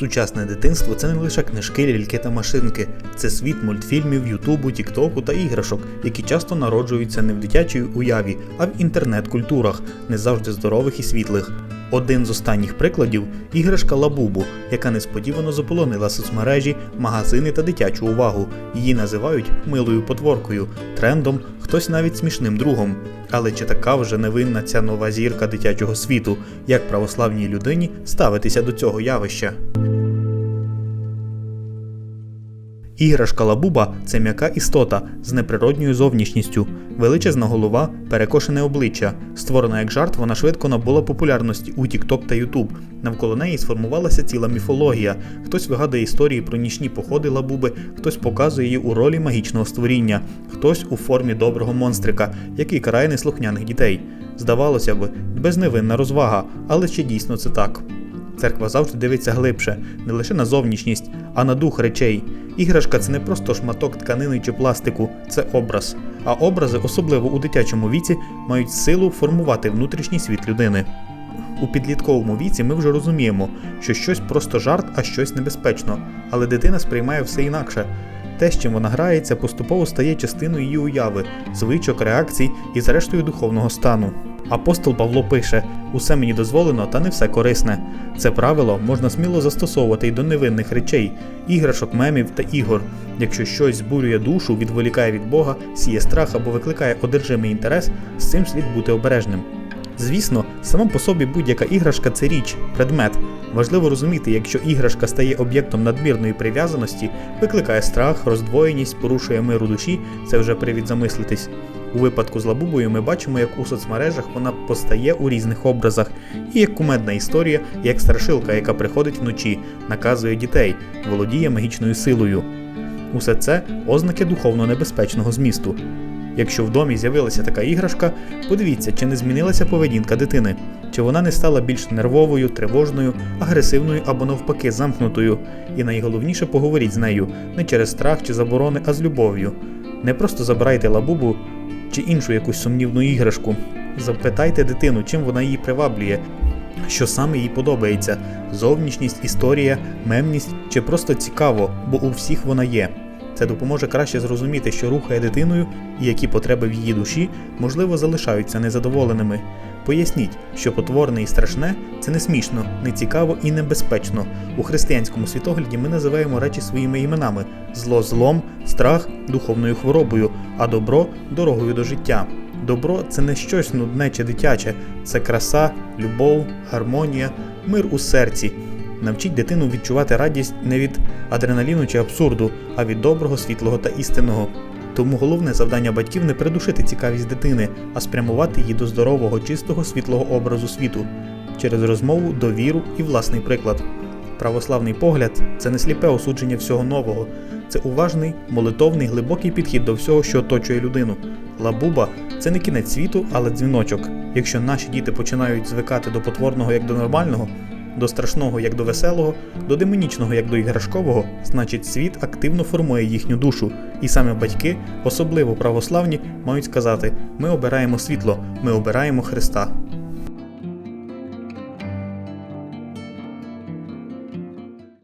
Сучасне дитинство це не лише книжки, ляльки та машинки, це світ мультфільмів, ютубу, тіктоку та іграшок, які часто народжуються не в дитячій уяві, а в інтернет-культурах, не завжди здорових і світлих. Один з останніх прикладів іграшка Лабубу, яка несподівано заполонила соцмережі, магазини та дитячу увагу. Її називають милою потворкою, трендом, хтось навіть смішним другом. Але чи така вже невинна ця нова зірка дитячого світу, як православній людині ставитися до цього явища? Іграшка Лабуба це м'яка істота з неприродньою зовнішністю, величезна голова, перекошене обличчя. Створена як жарт, вона швидко набула популярності у TikTok та YouTube. Навколо неї сформувалася ціла міфологія. Хтось вигадує історії про нічні походи лабуби, хтось показує її у ролі магічного створіння, хтось у формі доброго монстрика, який карає неслухняних дітей. Здавалося б, безневинна розвага, але чи дійсно це так? Церква завжди дивиться глибше, не лише на зовнішність, а на дух речей. Іграшка це не просто шматок тканини чи пластику, це образ. А образи, особливо у дитячому віці, мають силу формувати внутрішній світ людини. У підлітковому віці ми вже розуміємо, що щось просто жарт, а щось небезпечно, але дитина сприймає все інакше. Те, з чим вона грається, поступово стає частиною її уяви, звичок, реакцій і, зрештою, духовного стану. Апостол Павло пише: усе мені дозволено, та не все корисне. Це правило можна сміло застосовувати й до невинних речей, іграшок, мемів та ігор. Якщо щось збурює душу, відволікає від Бога, сіє страх або викликає одержимий інтерес, з цим слід бути обережним. Звісно, сама по собі будь-яка іграшка це річ, предмет. Важливо розуміти, якщо іграшка стає об'єктом надмірної прив'язаності, викликає страх, роздвоєність, порушує миру душі, це вже привід замислитись. У випадку з лабубою ми бачимо, як у соцмережах вона постає у різних образах, і як кумедна історія, як страшилка, яка приходить вночі, наказує дітей, володіє магічною силою. Усе це ознаки духовно небезпечного змісту. Якщо в домі з'явилася така іграшка, подивіться, чи не змінилася поведінка дитини, чи вона не стала більш нервовою, тривожною, агресивною або навпаки замкнутою. І найголовніше поговоріть з нею не через страх чи заборони, а з любов'ю. Не просто забирайте лабубу чи іншу якусь сумнівну іграшку. Запитайте дитину, чим вона її приваблює, що саме їй подобається: зовнішність, історія, мемність чи просто цікаво, бо у всіх вона є. Це допоможе краще зрозуміти, що рухає дитиною і які потреби в її душі, можливо, залишаються незадоволеними. Поясніть, що потворне і страшне це не смішно, не цікаво і небезпечно. У християнському світогляді ми називаємо речі своїми іменами: зло злом, страх духовною хворобою, а добро дорогою до життя. Добро це не щось нудне чи дитяче, це краса, любов, гармонія, мир у серці. Навчіть дитину відчувати радість не від адреналіну чи абсурду, а від доброго, світлого та істинного. Тому головне завдання батьків не придушити цікавість дитини, а спрямувати її до здорового, чистого, світлого образу світу через розмову, довіру і власний приклад. Православний погляд це не сліпе осудження всього нового, це уважний, молитовний, глибокий підхід до всього, що оточує людину. Лабуба це не кінець світу, але дзвіночок. Якщо наші діти починають звикати до потворного як до нормального, до страшного як до веселого, до демонічного як до іграшкового, значить світ активно формує їхню душу. І саме батьки, особливо православні, мають сказати: ми обираємо світло, ми обираємо Христа.